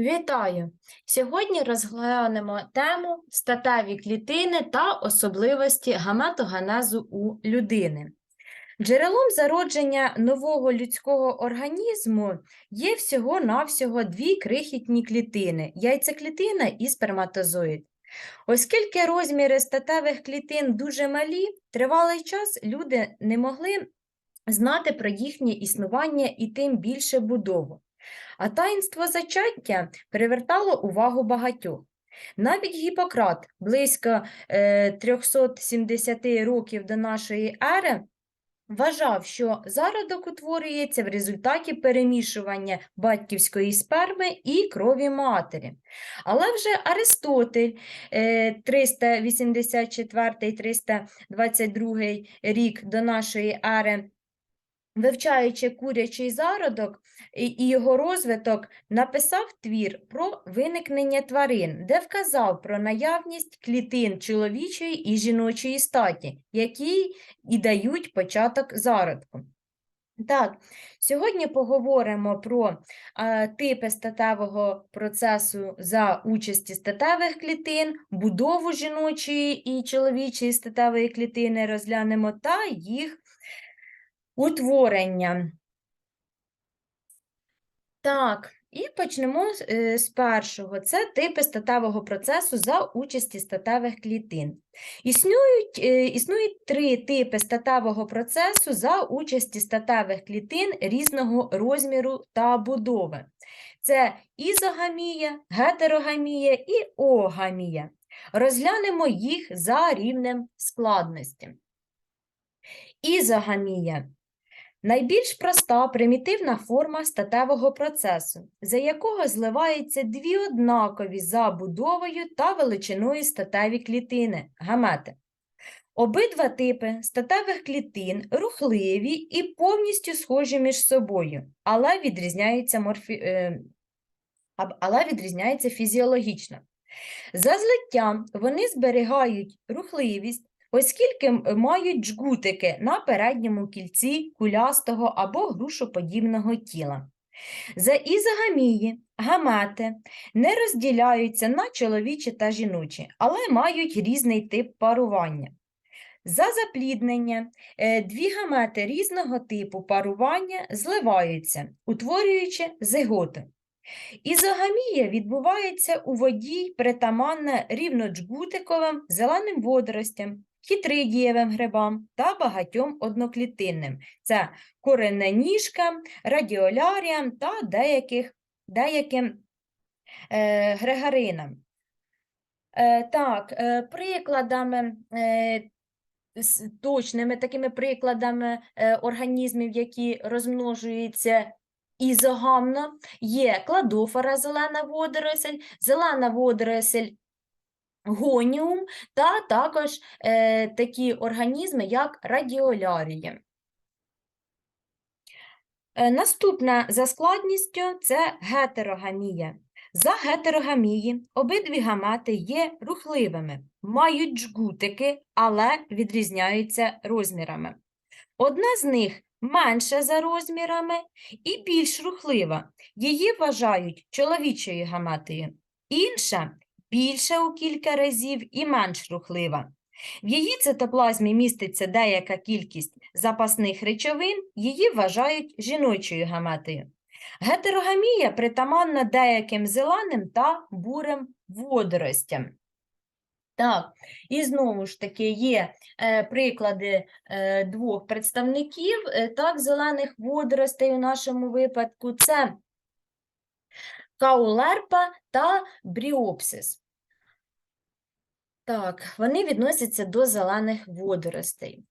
Вітаю! Сьогодні розглянемо тему статеві клітини та особливості гаметогенезу у людини. Джерелом зародження нового людського організму є всього-навсього дві крихітні клітини яйцеклітина і сперматозоїд. Оскільки розміри статевих клітин дуже малі, тривалий час люди не могли знати про їхнє існування і тим більше будову. А таїнство зачаття привертало увагу багатьох. Навіть Гіппократ близько е, 370 років до нашої ери вважав, що зародок утворюється в результаті перемішування батьківської сперми і крові матері. Але вже Аристотель е, 384-322 рік до нашої ери вивчаючи курячий зародок і його розвиток, написав твір про виникнення тварин, де вказав про наявність клітин чоловічої і жіночої статі, які і дають початок зародку. Так, сьогодні поговоримо про е, типи статевого процесу за участі статевих клітин, будову жіночої і чоловічої статевої клітини розглянемо та їх утворення. Так, і почнемо з- е, першого. Це типи статевого процесу за участі статевих клітин. Існують, е, існують три типи статевого процесу за участі статевих клітин різного розміру та будови. Це ізогамія, гетерогамія і оогамія. Розглянемо їх за рівнем складності. Ізогамія Найбільш проста примітивна форма статевого процесу, за якого зливаються дві однакові за будовою та величиною статеві клітини гамети. Обидва типи статевих клітин рухливі і повністю схожі між собою, але відрізняються, морфі... е, але відрізняються фізіологічно. За злиттям вони зберігають рухливість, оскільки мають джгутики на передньому кільці кулястого або грушоподібного тіла. За ізогамії гамети не розділяються на чоловічі та жіночі, але мають різний тип парування. За запліднення е, дві гамети різного типу парування зливаються, утворюючи зиготи. Ізогамія відбувається у воді притаманна рівноджгутиковим зеленим водоростям, хітридієвим грибам та багатьом одноклітинним. Це корененіжкам, радіоляріям та деяких, деяким е, грегаринам. Е, так, е, прикладами, е, с- точними такими прикладами е, організмів, які розмножуються ізогамно, є кладофора зелена водоросль, зелена водоросль гоніум та також е, такі організми, як радіолярії. Е, Наступна за складністю це гетерогамія. За гетерогамії обидві гамати є рухливими, мають джгутики, але відрізняються розмірами. Одна з них менша за розмірами і більш рухлива. Її вважають чоловічою гаматою. Інша більша у кілька разів і менш рухлива. В її цитоплазмі міститься деяка кількість запасних речовин, її вважають жіночою гаметою. Гетерогамія притаманна деяким зеленим та бурим водоростям. Так, і знову ж таки є е, приклади е, двох представників е, так, зелених водоростей у нашому випадку. Це каулерпа та бріопсис. Так, вони відносяться до зелених водоростей.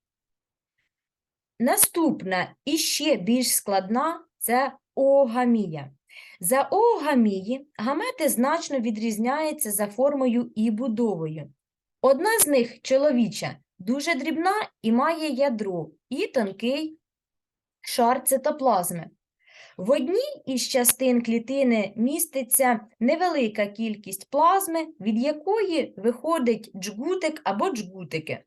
Наступна і ще більш складна це оогамія. За оогамії гамети значно відрізняються за формою і будовою. Одна з них чоловіча, дуже дрібна і має ядро і тонкий шар цитоплазми. В одній із частин клітини міститься невелика кількість плазми, від якої виходить джгутик або джгутики.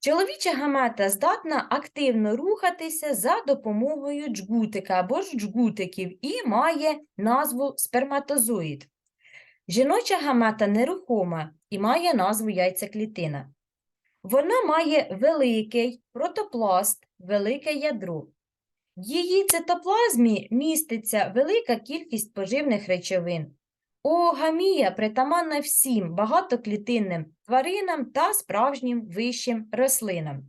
Чоловіча гамета здатна активно рухатися за допомогою джгутика або ж джгутиків і має назву сперматозоїд. Жіноча гамета нерухома і має назву яйцеклітина. Вона має великий протопласт, велике ядро. В її цитоплазмі міститься велика кількість поживних речовин. Оогамія притаманна всім багатоклітинним тваринам та справжнім вищим рослинам.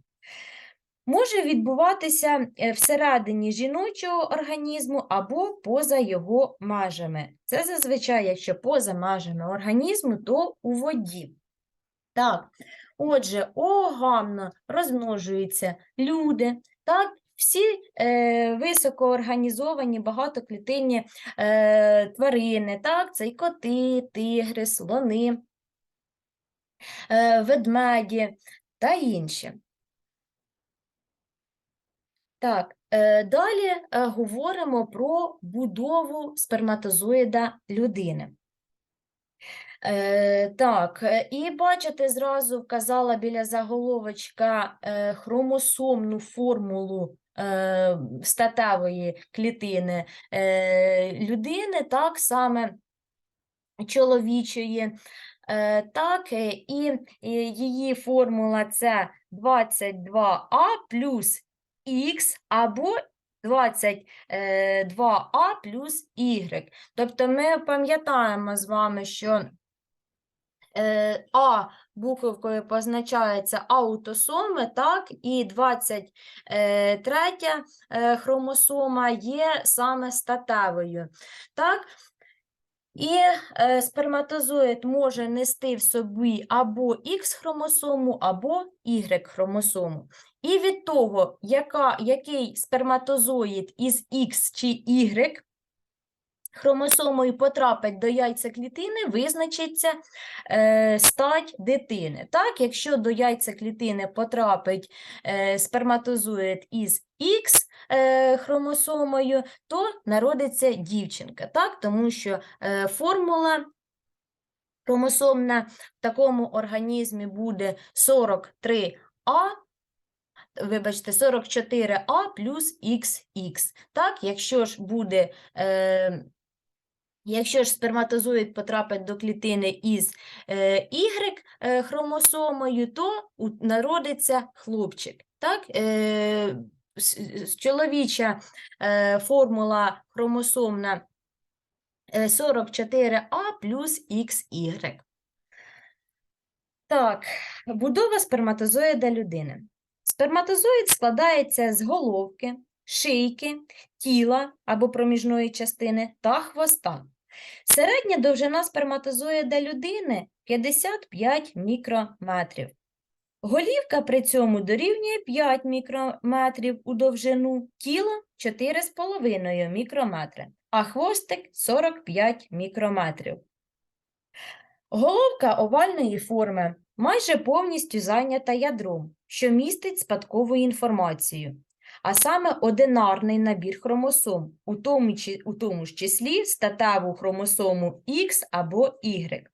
Може відбуватися е, всередині жіночого організму або поза його межами. Це зазвичай, якщо поза межами організму, то у воді. Так, отже, оогамно розмножуються люди, так, всі е, високоорганізовані багатоклітинні е, тварини, так, це і коти, тигри, слони, е, ведмеді та інші. Так, е, далі е, говоримо про будову сперматозоїда людини. Е, так, е, і бачите, зразу вказала біля заголовочка е, хромосомну формулу е, статевої клітини е, людини, так саме чоловічої. Е, так, е, і е, її формула це 22А плюс Х або 22А плюс Y. Тобто ми пам'ятаємо з вами, що е, А буковкою позначається аутосоми, так, і 23 е, хромосома є саме статевою. Так? І е, сперматозоїд може нести в собі або Х-хромосому, або Y-хромосому. І від того, яка, який сперматозоїд із Х чи Y хромосомою потрапить до яйцеклітини, визначиться е, стать дитини. Так, якщо до яйцеклітини потрапить е, сперматозоїд із Х е, хромосомою, то народиться дівчинка, так, тому що е, формула хромосомна в такому організмі буде 43А, вибачте, 44А плюс XX. Так, якщо ж буде, е, якщо ж сперматозоїд потрапить до клітини із е, Y е, хромосомою, то народиться хлопчик. Так, е, чоловіча формула хромосомна е, 44А плюс XY. Так, будова сперматозоїда людини. Сперматозоїд складається з головки, шийки, тіла або проміжної частини та хвоста. Середня довжина сперматозоїда людини 55 мікрометрів. Голівка при цьому дорівнює 5 мікрометрів у довжину, тіло 4,5 мікрометри, а хвостик 45 мікрометрів. Головка овальної форми майже повністю зайнята ядром, що містить спадкову інформацію, а саме одинарний набір хромосом, у тому, у тому ж числі статеву хромосому X або Y.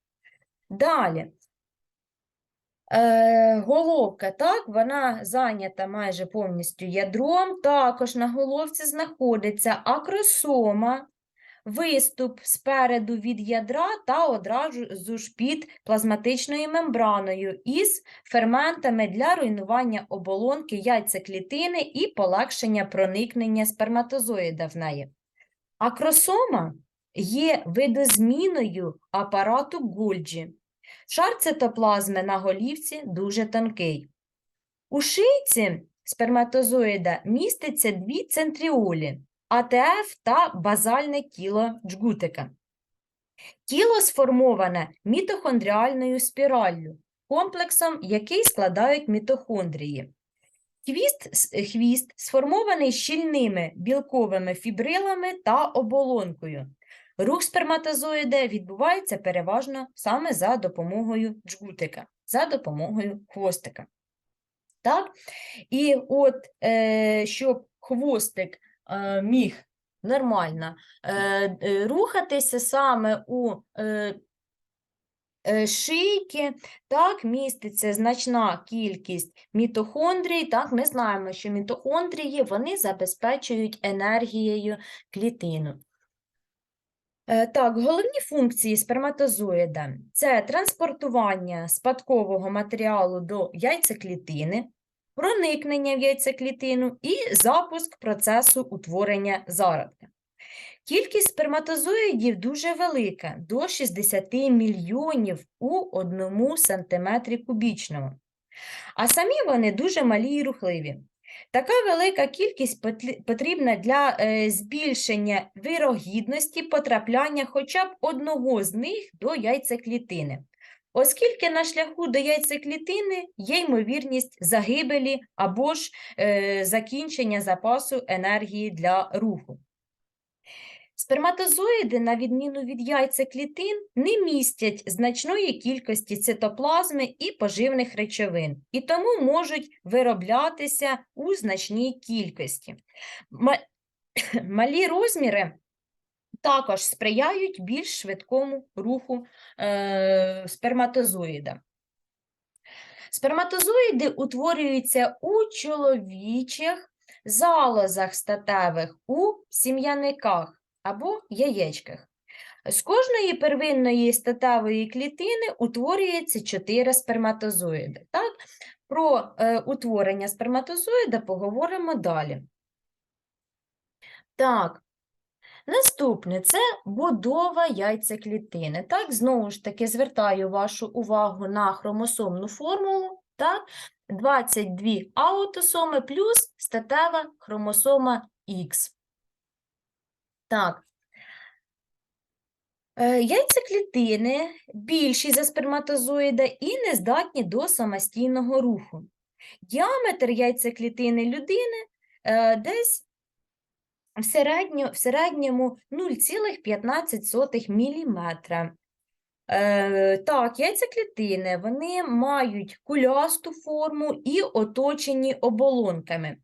Далі. Е, головка, так, вона зайнята майже повністю ядром. Також на головці знаходиться акросома, виступ спереду від ядра та одразу ж під плазматичною мембраною із ферментами для руйнування оболонки яйцеклітини і полегшення проникнення сперматозоїда в неї. Акросома є видозміною апарату Гольджі. Шар цитоплазми на голівці дуже тонкий. У шийці сперматозоїда міститься дві центріолі АТФ та базальне тіло джгутика. Тіло сформоване мітохондріальною спіраллю, комплексом, який складають мітохондрії. Хвіст, хвіст сформований щільними білковими фібрилами та оболонкою. Рух сперматозоїда відбувається переважно саме за допомогою джгутика, за допомогою хвостика. Так? І от, е, щоб хвостик міг нормально е, е, рухатися саме у е, е, шийки, так, міститься значна кількість мітохондрій. Так, ми знаємо, що мітохондрії вони забезпечують енергією клітину. Е, Так, головні функції сперматозоїда – це транспортування спадкового матеріалу до яйцеклітини, проникнення в яйцеклітину і запуск процесу утворення зародка. Кількість сперматозоїдів дуже велика – до 60 мільйонів у одному сантиметрі кубічному. А самі вони дуже малі і рухливі. Така велика кількість потрібна для е, збільшення вирогідності потрапляння хоча б одного з них до яйцеклітини, оскільки на шляху до яйцеклітини є ймовірність загибелі або ж е, закінчення запасу енергії для руху. Сперматозоїди, на відміну від яйцеклітин, не містять значної кількості цитоплазми і поживних речовин, і тому можуть вироблятися у значній кількості. Малі розміри також сприяють більш швидкому руху е, сперматозоїда. Сперматозоїди утворюються у чоловічих залозах статевих у сім'яниках або яєчках. З кожної первинної статевої клітини утворюється 4 сперматозоїди. Так? Про е, утворення сперматозоїда поговоримо далі. Так, наступне це будова яйцеклітини. Так, знову ж таки, звертаю вашу увагу на хромосомну формулу. Так? 22 аутосоми плюс статева хромосома Х. Так. Е, Яйцеклітини більші за сперматозоїда і не здатні до самостійного руху. Діаметр яйцеклітини людини е, десь в, середньо, в середньому 0,15 мм. Е, так, яйцеклітини вони мають кулясту форму і оточені оболонками.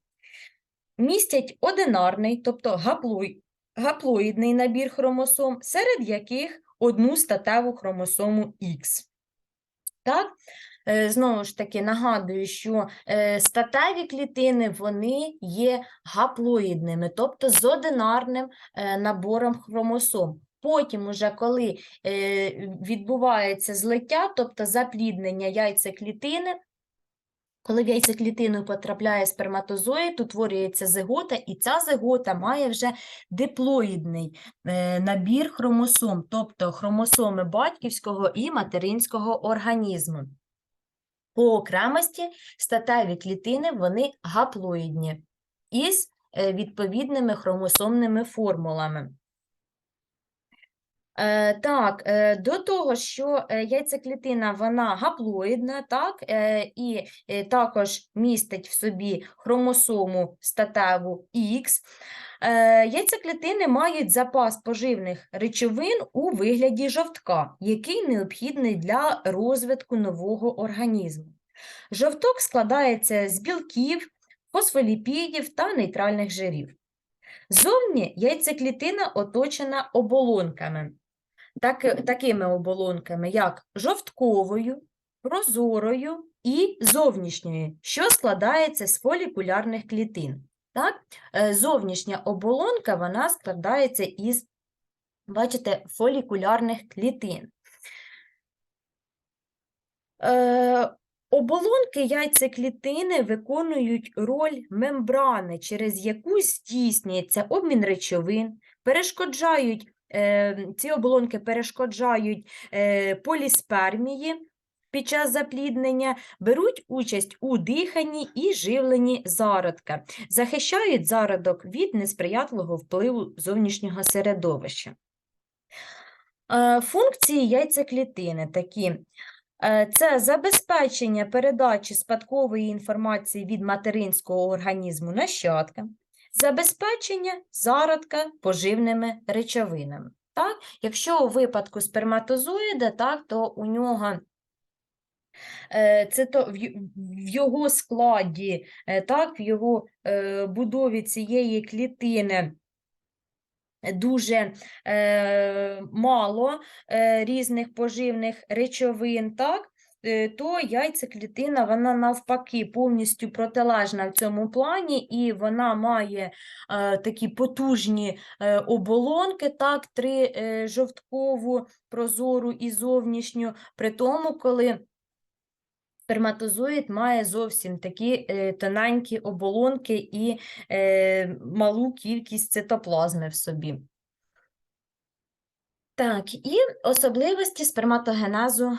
Містять одинарний, тобто гаплоїдний набір хромосом, серед яких одну статеву хромосому Х. Так? Е, Знову ж таки, нагадую, що е, статеві клітини вони є гаплоїдними, тобто з одинарним е, набором хромосом. Потім, уже коли відбувається злиття, тобто запліднення яйцеклітини, коли в яйцеклітину потрапляє сперматозоїд, утворюється зигота, і ця зигота має вже диплоїдний набір хромосом, тобто хромосоми батьківського і материнського організму. По окремості статеві клітини вони гаплоїдні із е, відповідними хромосомними формулами. Е, так, е, до того, що е, яйцеклітина вона гаплоїдна, так, і також містить в собі хромосому статеву Х, яйцеклітини мають запас поживних речовин у вигляді жовтка, який необхідний для розвитку нового організму. Жовток складається з білків, фосфоліпідів та нейтральних жирів. Зовні яйцеклітина оточена оболонками так, такими оболонками, як жовтковою, прозорою і зовнішньою, що складається з фолікулярних клітин. Так? Е, Зовнішня оболонка вона складається із, бачите, фолікулярних клітин. Е, Оболонки яйцеклітини виконують роль мембрани, через яку здійснюється обмін речовин, перешкоджають е, ці оболонки перешкоджають е, поліспермії під час запліднення, беруть участь у диханні і живленні зародка, захищають зародок від несприятливого впливу зовнішнього середовища. Е, Функції яйцеклітини такі. Е, Це забезпечення передачі спадкової інформації від материнського організму нащадкам, забезпечення зародка поживними речовинами. Так? Якщо у випадку сперматозоїда, так, то у нього е, це то в його складі, е, так, в його е, будові цієї клітини дуже мало різних поживних речовин, так? Е, то яйцеклітина, вона навпаки повністю протилежна в цьому плані, і вона має е, такі потужні е, оболонки, так, три е, жовткову, прозору і зовнішню, при тому, коли сперматозоїд має зовсім такі е, тоненькі оболонки і е, малу кількість цитоплазми в собі. Так, і особливості сперматогенезу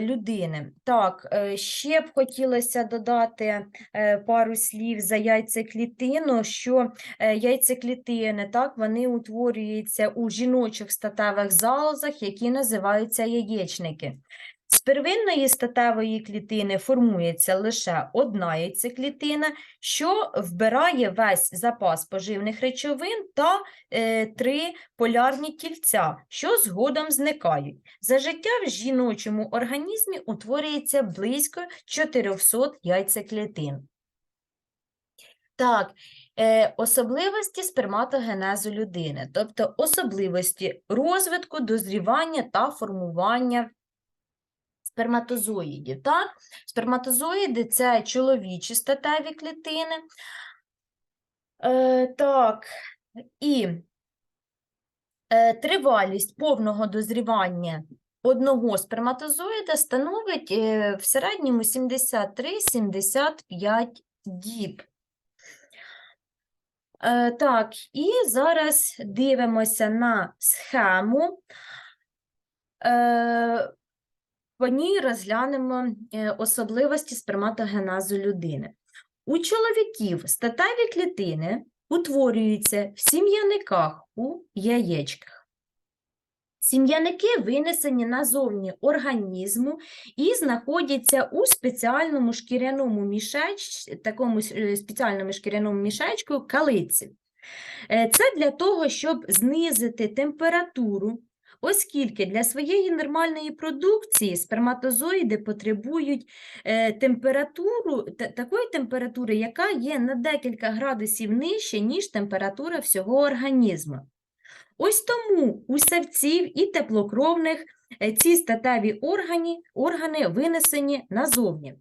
людини. Так, е, ще б хотілося додати е, пару слів за яйцеклітину, що е, яйцеклітини, так, вони утворюються у жіночих статевих залозах, які називаються яєчники. З первинної статевої клітини формується лише одна яйцеклітина, що вбирає весь запас поживних речовин та е, три полярні кільця, що згодом зникають. За життя в жіночому організмі утворюється близько 400 яйцеклітин. Так, е, особливості сперматогенезу людини, тобто особливості розвитку, дозрівання та формування сперматозоїдів. Так? Сперматозоїди це чоловічі статеві клітини. Е, так, і е, тривалість повного дозрівання одного сперматозоїда становить е, в середньому 73-75 діб. Е, так, і зараз дивимося на схему. Е, по ній розглянемо е, особливості сперматогенезу людини. У чоловіків статеві клітини утворюються в сім'яниках у яєчках. Сім'яники винесені назовні організму і знаходяться у спеціальному шкіряному мішеч, такому е, спеціальному шкіряному мішечку калиці. Е, Це для того, щоб знизити температуру оскільки для своєї нормальної продукції сперматозоїди потребують е, температуру, та- такої температури, яка є на декілька градусів нижче, ніж температура всього організму. Ось тому у савців і теплокровних е, ці статеві органи, органи винесені назовні.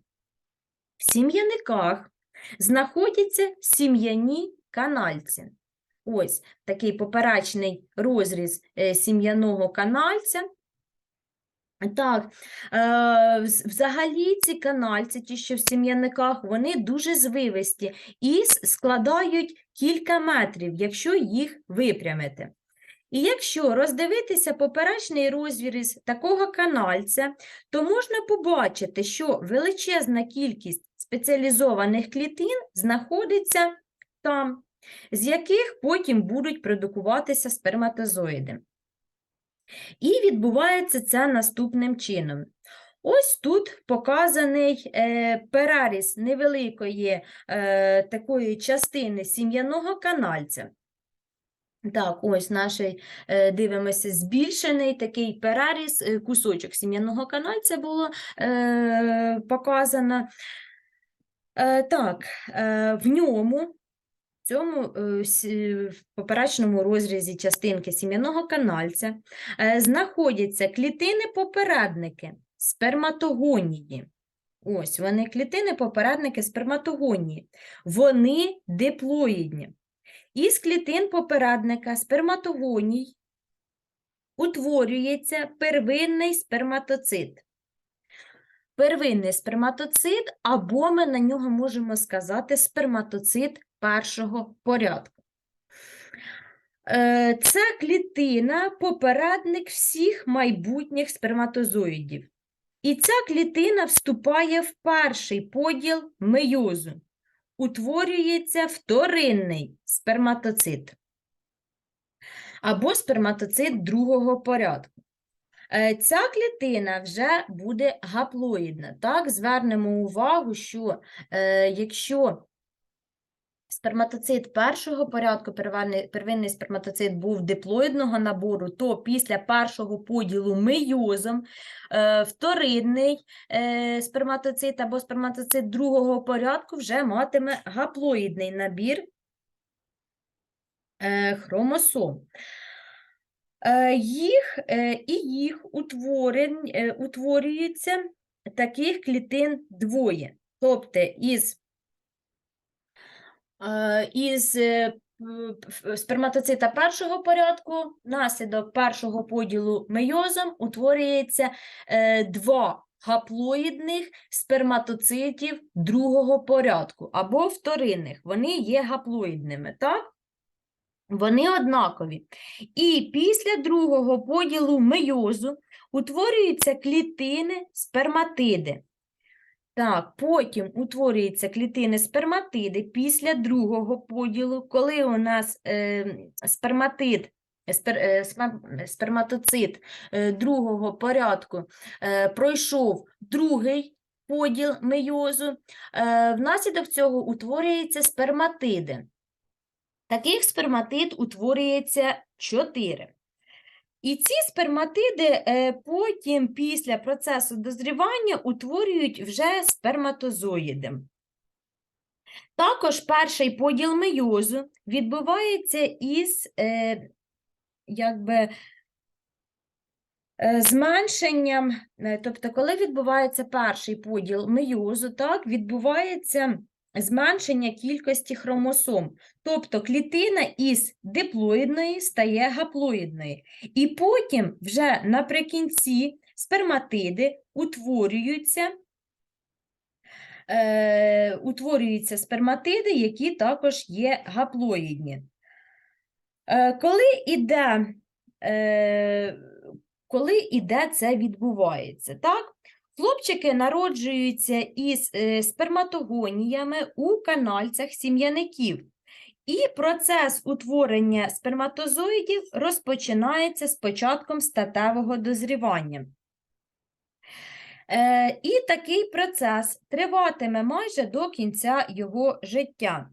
В сім'яниках знаходяться сім'яні канальці. Ось такий поперечний розріз е, сім'яного канальця. Так, е, взагалі ці канальці, ті, що в сім'яниках, вони дуже звивисті і складають кілька метрів, якщо їх випрямити. І якщо роздивитися поперечний розріз такого канальця, то можна побачити, що величезна кількість спеціалізованих клітин знаходиться там, з яких потім будуть продукуватися сперматозоїди. І відбувається це наступним чином. Ось тут показаний е, переріз невеликої е, такої частини сім'яного канальця. Так, ось наш, е, дивимося, збільшений такий переріз, кусочок сім'яного канальця було е, показано. Е, так, е, в ньому, цьому е, поперечному розрізі частинки сім'яного канальця, е, знаходяться клітини-попередники сперматогонії. Ось вони клітини-попередники сперматогонії. Вони диплоїдні. Із клітин попередника сперматогоній утворюється первинний сперматоцит. Первинний сперматоцит, або ми на нього можемо сказати сперматоцит першого порядку. Е, Це клітина попередник всіх майбутніх сперматозоїдів. І ця клітина вступає в перший поділ мейозу. Утворюється вторинний сперматоцит або сперматоцит другого порядку. Е, Ця клітина вже буде гаплоїдна. Так, звернемо увагу, що е, якщо сперматоцит першого порядку, первинний, сперматоцит був диплоїдного набору, то після першого поділу мейозом е, вторинний е, сперматоцит або сперматоцит другого порядку вже матиме гаплоїдний набір е, хромосом. Їх, і їх утворень, утворюється таких клітин двоє. Тобто із, із е, п- п- сперматоцита першого порядку, наслідок першого поділу мейозом утворюється е, два гаплоїдних сперматоцитів другого порядку або вторинних. Вони є гаплоїдними, так? Вони однакові. І після другого поділу мейозу утворюються клітини сперматиди. Так, потім утворюються клітини сперматиди після другого поділу, коли у нас е, сперматид, спер, е, сперматоцит е, другого порядку е, пройшов другий поділ мейозу, е, внаслідок цього утворюються сперматиди. Таких сперматид утворюється 4. І ці сперматиди е, потім після процесу дозрівання утворюють вже сперматозоїди. Також перший поділ мейозу відбувається із е, якби, е, зменшенням, е, тобто, коли відбувається перший поділ мейозу, так, відбувається зменшення кількості хромосом. Тобто клітина із диплоїдної стає гаплоїдною. І потім вже наприкінці сперматиди утворюються, е, утворюються сперматиди, які також є гаплоїдні. Е, коли іде, е, коли іде це відбувається, так? Хлопчики народжуються із е, сперматогоніями у канальцях сім'яників. І процес утворення сперматозоїдів розпочинається з початком статевого дозрівання. Е, і такий процес триватиме майже до кінця його життя.